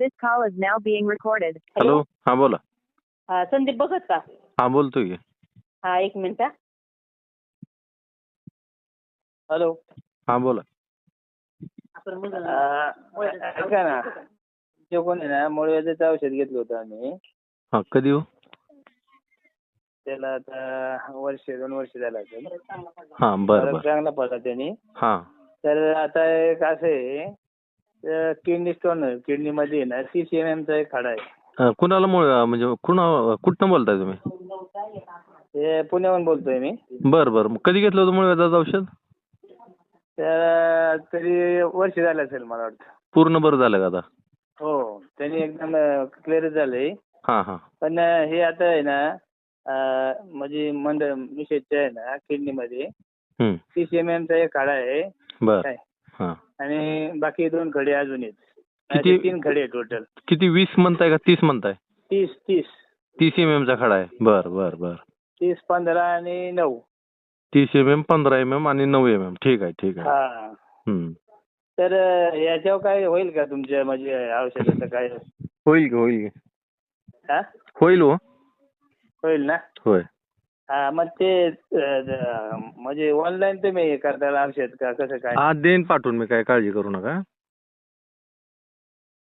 This call is now being recorded. Hello हा बोला. हा संदीप बघत का? हा बोलतोय हा एक मिनिट हा. हॅलो हा बोला. आपण ऐका ना. ते कोण आहे ना मुळव्याचं औषध घेतलं होतं आम्ही. हा कधी हो? त्याला आता वर्ष दोन वर्ष झालं असेल. हा बर फरक बर. चांगला पडला त्यांनी. हा. तर आता एक असं आहे किडनी स्टोन किडनी मध्ये ना सी सी एम एमचा एक खाडा आहे. अं, कुणाला मुळे म्हणजे कुणा कुठनं बोलताय तुम्ही? ते पुण्याहून बोलतोय मी. बर बर. मग कधी घेतलं होतं मुळे औषध? तर तरी वर्ष झालं असेल मला वाटतं. पूर्ण बरं झालं का आता? हो. त्यांनी एकदम क्लिअर झालंय. हा हा. पण अं, हे आता आहे ना अं, म्हणजे मंद मिसेसच्या आहे ना किडनीमध्ये. हम्म. सी एम एमचा एक खाडा आहे. बर. काय? बाकी दोन खडे अजून आहेत. किती- तीन खडे टोटल किती वीस म्हणताय का तीस म्हणताय? तीस तीस. तीस एम चा खडा आहे. बर बर बर. तीस पंधरा आणि नऊ. तीस एम एम पंधरा एम एम आणि नऊ एम एम ठीक आहे ठीक आहे. हा. तर याच्यावर काय होईल का तुमच्या म्हणजे औषधाचं काय? होईल की होईल की. हा? होईल हो. होईल ना? होय. हा मग ते म्हणजे ऑनलाईन तुम्ही हे करताल औषध का? कसं काय? हा देईन पाठवून मी काय काळजी करू नका.